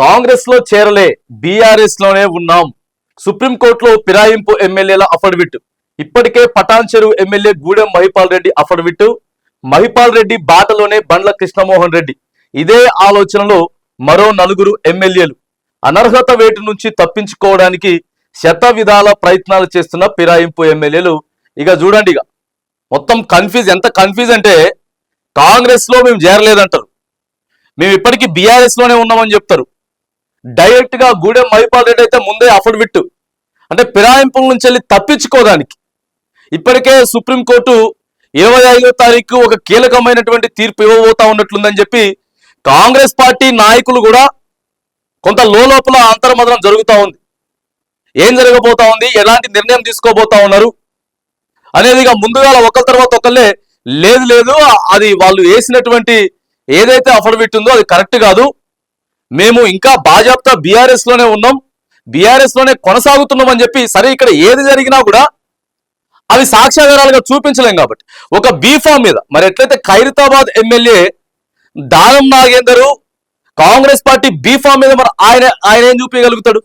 కాంగ్రెస్లో చేరలే బీఆర్ఎస్లోనే ఉన్నాం సుప్రీంకోర్టులో ఫిరాయింపు ఎమ్మెల్యేల అఫడవిట్. ఇప్పటికే పటాన్ చెరువు ఎమ్మెల్యే గూడెం మహిపాల్ రెడ్డి అఫడవిట్. మహిపాల్ రెడ్డి బాటలోనే బండ్ల కృష్ణమోహన్ రెడ్డి. ఇదే ఆలోచనలో మరో నలుగురు ఎమ్మెల్యేలు. అనర్హత వేటు నుంచి తప్పించుకోవడానికి శత విధాల ప్రయత్నాలు చేస్తున్న ఫిరాయింపు ఎమ్మెల్యేలు. ఇక చూడండి ఇక. మొత్తం కన్ఫ్యూజ్ ఎంత కన్ఫ్యూజ్ అంటే కాంగ్రెస్లో మేము చేరలేదంటారు. మేము ఇప్పటికీ బీఆర్ఎస్లోనే ఉన్నామని చెప్తారు. డైరెక్ట్గా గూడెం మహిపాల్ రెడ్డి అయితే ముందే అఫిడవిట్ అంటే ఫిరాయింపుల నుంచి వెళ్ళి తప్పించుకోవడానికి. ఇప్పటికే సుప్రీంకోర్టు ఇరవై ఐదో తారీఖు ఒక కీలకమైనటువంటి తీర్పు ఇవ్వబోతా ఉన్నట్లుందని చెప్పి కాంగ్రెస్ పార్టీ నాయకులు కూడా కొంత లోపల అంతర్మదనం జరుగుతూ ఉంది. ఏం జరగబోతా ఉంది? ఎలాంటి నిర్ణయం తీసుకోబోతా ఉన్నారు? అనేది ఇక ముందుగా ఒకరి తర్వాత ఒకళ్ళే లేదు లేదు అది వాళ్ళు వేసినటువంటి ఏదైతే అఫిడవిట్ ఉందో అది కరెక్ట్ కాదు. మేము ఇంకా బాజాప్తా బీఆర్ఎస్లోనే ఉన్నాం. బీఆర్ఎస్లోనే కొనసాగుతున్నాం అని చెప్పి సరే ఇక్కడ ఏది జరిగినా కూడా అవి సాక్ష్యాధారాలుగా చూపించలేం కాబట్టి. ఒక బీఫామ్ మీద మరి ఎట్లయితే ఖైరతాబాద్ ఎమ్మెల్యే దానం నాగేందరు కాంగ్రెస్ పార్టీ బీఫామ్ మీద మరి ఆయన ఆయన ఏం చూపించగలుగుతాడు?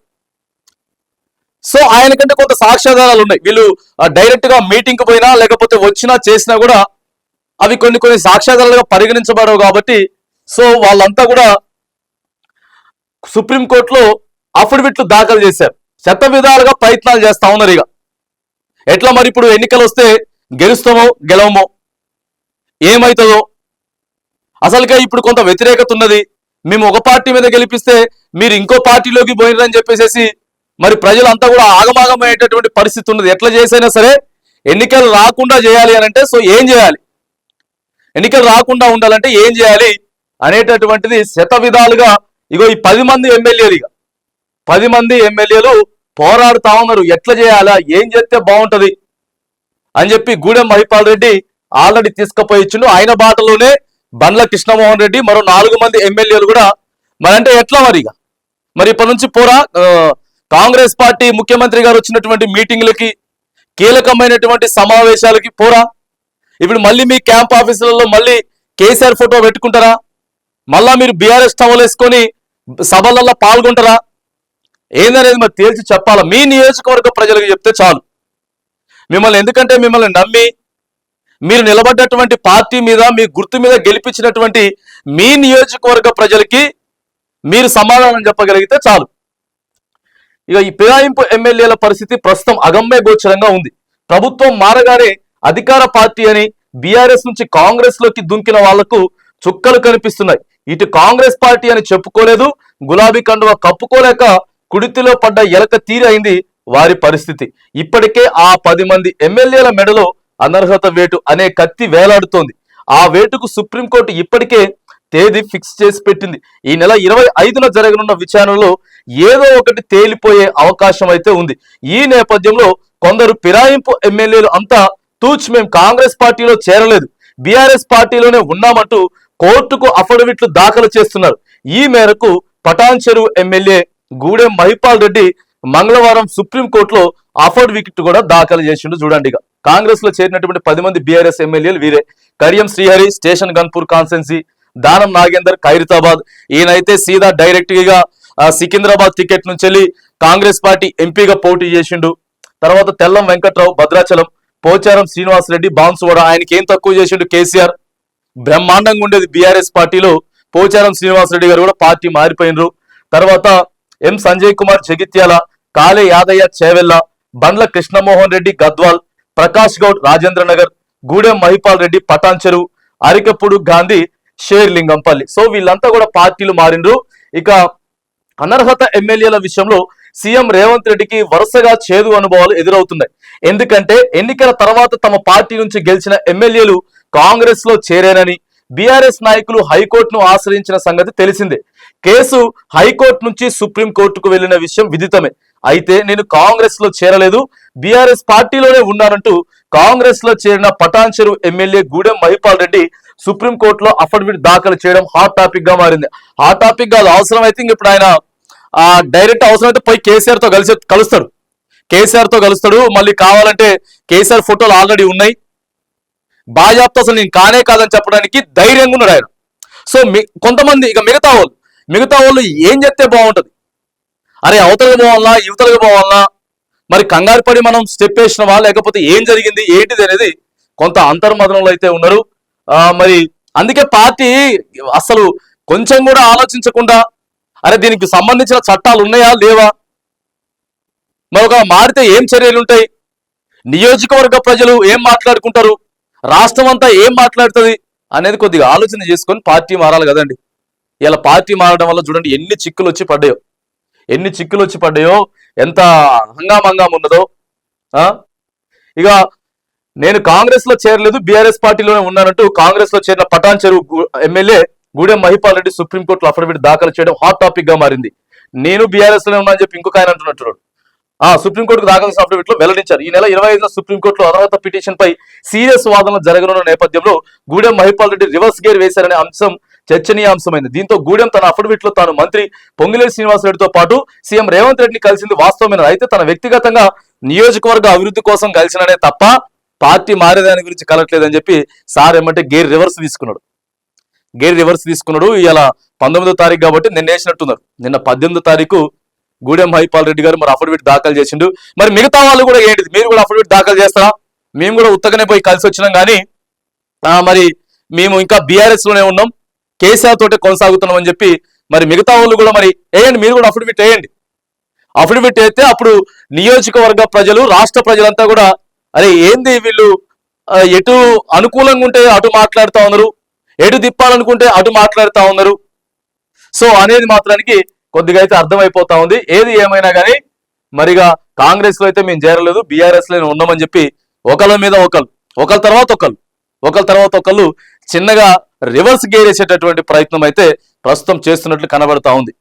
సో ఆయన కంటే కొంత సాక్ష్యాధారాలు ఉన్నాయి. వీళ్ళు డైరెక్ట్గా మీటింగ్ పోయినా లేకపోతే వచ్చినా చేసినా కూడా అవి కొన్ని కొన్ని సాక్ష్యాధారాలుగా పరిగణించబడవు కాబట్టి సో వాళ్ళంతా కూడా సుప్రీంకోర్టులో అఫిడవిట్లు దాఖలు చేశారు. శత విధాలుగా ప్రయత్నాలు చేస్తా ఉన్నారు ఇక. ఎట్లా మరి ఇప్పుడు ఎన్నికలు వస్తే గెలుస్తామో గెలవమో? ఏమవుతుందో అసలుగా ఇప్పుడు కొంత వ్యతిరేకత ఉన్నది. మేము ఒక పార్టీ మీద గెలిపిస్తే మీరు ఇంకో పార్టీలోకి పోయినరని చెప్పేసి మరి ప్రజలంతా కూడా ఆగమాగమయ్యేటటువంటి పరిస్థితి ఉన్నది. ఎట్లా చేసైనా సరే ఎన్నికలు రాకుండా చేయాలి అని అంటే సో ఏం చేయాలి? ఎన్నికలు రాకుండా ఉండాలంటే ఏం చేయాలి అనేటటువంటిది శత విధాలుగా ఇగో ఈ పది మంది ఎమ్మెల్యేలు ఇక పది మంది ఎమ్మెల్యేలు పోరాడుతా ఉన్నారు. ఎట్లా చేయాలా? ఏం చేస్తే బాగుంటది? అని చెప్పి గూడెం మహిపాల్ రెడ్డి ఆల్రెడీ తీసుకుపోయి ఇచ్చిండు. ఆయన బాటలోనే బండ్ల కృష్ణమోహన్ రెడ్డి మరో నాలుగు మంది ఎమ్మెల్యేలు కూడా మరంటే ఎట్లా మరి ఇక మరి ఇప్పటి నుంచి పోరా? కాంగ్రెస్ పార్టీ ముఖ్యమంత్రి గారు వచ్చినటువంటి మీటింగ్లకి కీలకమైనటువంటి సమావేశాలకి పోరా? ఇప్పుడు మళ్ళీ మీ క్యాంప్ ఆఫీసులలో మళ్ళీ కేసీఆర్ ఫోటో పెట్టుకుంటారా? మళ్ళా మీరు బీఆర్ఎస్ టవల్ వేసుకొని సభలలో పాల్గొంటారా? ఏందనేది మరి తేల్చి చెప్పాలా? మీ నియోజకవర్గ ప్రజలకు చెప్తే చాలు. మిమ్మల్ని ఎందుకంటే మిమ్మల్ని నమ్మి మీరు నిలబడ్డటువంటి పార్టీ మీద మీ గుర్తు మీద గెలిపించినటువంటి మీ నియోజకవర్గ ప్రజలకి మీరు సమాధానం చెప్పగలిగితే చాలు. ఇక ఈ ఫిరాయింపు ఎమ్మెల్యేల పరిస్థితి ప్రస్తుతం అగమ్య గోచరంగా ఉంది. ప్రభుత్వం మారగానే అధికార పార్టీ అని బీఆర్ఎస్ నుంచి కాంగ్రెస్లోకి దుంకిన వాళ్ళకు చుక్కలు కనిపిస్తున్నాయి. ఇటు కాంగ్రెస్ పార్టీ అని చెప్పుకోలేదు గులాబీ కండువ కప్పుకోలేక కుడితిలో పడ్డ ఎలక తీరైంది వారి పరిస్థితి. ఇప్పటికే ఆ పది మంది ఎమ్మెల్యేల మెడలో అనర్హత వేటు అనే కత్తి వేలాడుతోంది. ఆ వేటుకు సుప్రీంకోర్టు ఇప్పటికే తేదీ ఫిక్స్ చేసి పెట్టింది. ఈ నెల ఇరవై ఐదున జరగనున్న విచారణలో ఏదో ఒకటి తేలిపోయే అవకాశం అయితే ఉంది. ఈ నేపథ్యంలో కొందరు పిరాయింపు ఎమ్మెల్యేలు అంతా తూచ్ మేము కాంగ్రెస్ పార్టీలో చేరలేదు. బీఆర్ఎస్ పార్టీలోనే ఉన్నామంటూ కోర్టుకు అఫిడవిట్లు దాఖలు చేస్తున్నారు. ఈ మేరకు పటాన్ చెరువు ఎమ్మెల్యే గూడెం మహిపాల్ రెడ్డి మంగళవారం సుప్రీంకోర్టులో అఫిడవిట్ కూడా దాఖలు చేసిండు చూడండి ఇక. కాంగ్రెస్లో చేరినటువంటి పది మంది బీఆర్ఎస్ ఎమ్మెల్యేలు వీరే. Kadiyam Srihari station Ghanpur constituency Danam Nagender Khairatabad. ఈయనైతే సీదా డైరెక్ట్గా సికింద్రాబాద్ టికెట్ నుంచి వెళ్ళి కాంగ్రెస్ పార్టీ ఎంపీగా పోటీ చేసిండు. తర్వాత తెల్లం వెంకట్రావు భద్రాచలం పోచారం శ్రీనివాస్ రెడ్డి బాన్సువాడ ఆయనకి ఏం తక్కువ చేసిండు కేసీఆర్? బ్రహ్మాండంగా ఉండేది బీఆర్ఎస్ పార్టీలో పోచారం శ్రీనివాస్ రెడ్డి గారు కూడా పార్టీ మారిపోయినరు. తర్వాత ఎం సంజయ్ కుమార్ జగిత్యాల కాళే యాదయ్య చేవెల్ల బండ్ల కృష్ణమోహన్ రెడ్డి గద్వాల్ ప్రకాష్ గౌడ్ రాజేంద్ర నగర్ గూడెం మహిపాల్ రెడ్డి పటాన్చెరు అరికప్పుడు గాంధీ షేర్లింగంపల్లి. సో వీళ్ళంతా కూడా పార్టీలు మారిండ్రు. ఇక అనర్హత ఎమ్మెల్యేల విషయంలో సీఎం రేవంత్ రెడ్డికి వరుసగా చేదు అనుభవాలు ఎదురవుతున్నాయి. ఎందుకంటే ఎన్నికల తర్వాత తమ పార్టీ నుంచి గెలిచిన ఎమ్మెల్యేలు కాంగ్రెస్లో చేరేనని బీఆర్ఎస్ నాయకులు హైకోర్టును ఆశ్రయించిన సంగతి తెలిసిందే. కేసు హైకోర్టు నుంచి సుప్రీం కోర్టుకు వెళ్ళిన విషయం విదితమే. అయితే నేను కాంగ్రెస్లో చేరలేదు బీఆర్ఎస్ పార్టీలోనే ఉన్నానంటూ కాంగ్రెస్లో చేరిన పటాన్ చెరువు ఎమ్మెల్యే గూడెం మహిపాల్ రెడ్డి సుప్రీం కోర్టులో అఫిడవిట్ దాఖలు చేయడం హాట్ టాపిక్గా మారింది. హాట్ టాపిక్గా అవసరం అయితే ఇంక ఇప్పుడు ఆయన డైరెక్ట్ అవసరం అయితే పోయి కేసీఆర్తో కలిసి కలుస్తాడు. కేసీఆర్తో కలుస్తాడు మళ్ళీ కావాలంటే కేసీఆర్ ఫోటోలు ఆల్రెడీ ఉన్నాయి. భాజాప్తో అసలు నేను కానే కాదని చెప్పడానికి ధైర్యంగా ఉన్నాడు ఆయన. సో కొంతమంది ఇక మిగతా వాళ్ళు మిగతా వాళ్ళు ఏం చెప్తే బాగుంటుంది? అరే అవతలకు పోవాలన్నా యువతలకు పోవాలన్నా మరి కంగారు పడి మనం స్టెప్ వేసినవా? లేకపోతే ఏం జరిగింది? ఏంటిది అనేది కొంత అంతర్మదనంలో అయితే ఉన్నారు. మరి అందుకే పార్టీ అసలు కొంచెం కూడా ఆలోచించకుండా అరే దీనికి సంబంధించిన చట్టాలు ఉన్నాయా? లేవా? మరొక మారితే ఏం చర్యలు ఉంటాయి నియోజకవర్గ ప్రజలు ఏం మాట్లాడుకుంటారు? రాష్ట్రం అంతా ఏం మాట్లాడుతుంది అనేది కొద్దిగా ఆలోచన చేసుకొని పార్టీ మారాలి కదండి. ఇలా పార్టీ మారడం వల్ల చూడండి ఎన్ని చిక్కులు వచ్చి పడ్డాయో ఎన్ని చిక్కులు వచ్చి పడ్డాయో ఎంత హంగామంగాం ఉన్నదో ఇక నేను కాంగ్రెస్లో చేరలేదు బీఆర్ఎస్ పార్టీలోనే ఉన్నానంటూ కాంగ్రెస్లో చేరిన పటాన్ చెరువు ఎమ్మెల్యే గూడెం మహిపాల్ రెడ్డి సుప్రీంకోర్టులో అఫిడవిట్ దాఖలు చేయడం హాట్ టాపిక్గా మారింది. నేను బీఆర్ఎస్లోనే ఉన్నా అని చెప్పి ఇంకొక ఆయన అంటున్నట్టు ఆ సుప్రీంకోర్టుకు దాఖలు చేసిన అఫిడవిట్లో వెల్లడించారు. ఈ నెల ఇరవై ఐదున సుప్రీంకోర్టులో అర్హత పిటిషన్ పై సీరియస్ వాదనలు జరగనున్న నేపథ్యంలో గూడెం మహిపాల్ రెడ్డి రివర్స్ గేర్ వేశారనే అంశం చర్చనీయాంశమైంది. దీంతో గూడెం తన అఫిడవిట్లో తాను మంత్రి పొంగిలేరు శ్రీనివాసరెడ్డితో పాటు సీఎం రేవంత్ రెడ్డిని కలిసింది వాస్తవమైన అయితే తన వ్యక్తిగతంగా నియోజకవర్గ అభివృద్ధి కోసం కలిసిననే తప్ప పార్టీ మారేదాని గురించి కలట్లేదని చెప్పి సార్ ఏమంటే గేర్ రివర్స్ తీసుకున్నాడు. గేర్ రివర్స్ తీసుకున్నాడు. ఇలా పంతొమ్మిదో తారీఖు కాబట్టి నిన్న వేసినట్టున్నారు. నిన్న పద్దెనిమిదో తారీఖు గూడెం హైపాల్ రెడ్డి గారు మరి అఫిడవిట్ దాఖలు చేసిండు. మరి మిగతా వాళ్ళు కూడా ఏంటిది? మీరు కూడా అఫిడవిట్ దాఖలు చేస్తారా? మేము కూడా ఉత్తగానే పోయి కలిసి వచ్చినాం కానీ మరి మేము ఇంకా బీఆర్ఎస్లోనే ఉన్నాం. కేసీఆర్ తోటే కొనసాగుతున్నాం అని చెప్పి మరి మిగతా వాళ్ళు కూడా మరి వేయండి మీరు కూడా అఫిడవిట్ వేయండి. అఫిడవిట్ అయితే అప్పుడు నియోజకవర్గ ప్రజలు రాష్ట్ర ప్రజలంతా కూడా అరే ఏంది వీళ్ళు ఎటు అనుకూలంగా ఉంటే అటు మాట్లాడుతూ ఉన్నారు ఎటు తిప్పాలనుకుంటే అటు మాట్లాడుతూ ఉన్నారు. సో అనేది మాత్రానికి కొద్దిగా అయితే అర్థమైపోతా ఉంది. ఏది ఏమైనా కానీ మరిగా కాంగ్రెస్లో అయితే మేము చేరలేదు బీఆర్ఎస్లో ఉన్నామని చెప్పి ఒకళ్ళ మీద ఒకళ్ళు ఒకళ్ళ తర్వాత ఒకళ్ళు ఒకళ్ళ తర్వాత ఒకళ్ళు చిన్నగా రివర్స్ గేర్ వేసేటటువంటి ప్రయత్నం అయితే ప్రస్తుతం చేస్తున్నట్లు కనబడతా ఉంది.